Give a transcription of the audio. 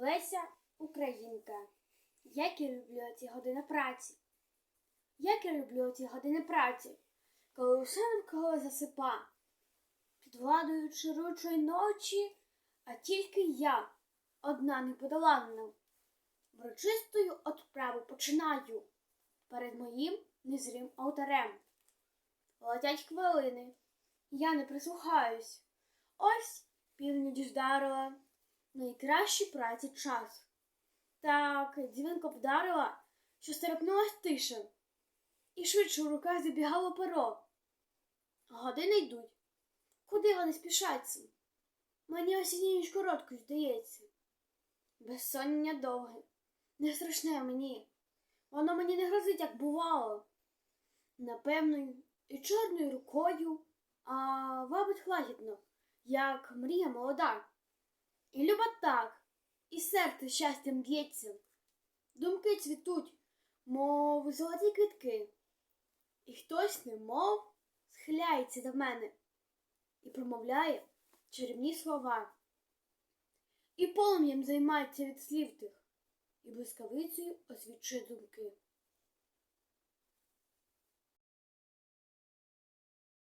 Леся Українка. Як я люблю ці години праці. Як я люблю ці години праці, коли усе навколо засипа, під владою чаручої ночі, а тільки я, одна неподоланна, врочистою отправу починаю перед моїм незрим алтарем. Летять хвилини, я не прислухаюсь. Ось північ вдарила найкращі праці час. Так дзвінко вдарила, що стерепнулась тиша, і швидше у руках забігало перо. Години йдуть. Куди вони спішаться? Мені осіння ніч короткою здається. Безсоння довге, не страшне мені. Воно мені не грозить, як бувало. Напевною і чорною рукою, а вабить лагідно, як мрія молода. І люба так, і серце щастям б'ється. Думки цвітуть, мов золоті квітки. І хтось, немов, схиляється до мене і промовляє чарівні слова. І полум'ям займається від слів тих, і блискавицею освічує думки.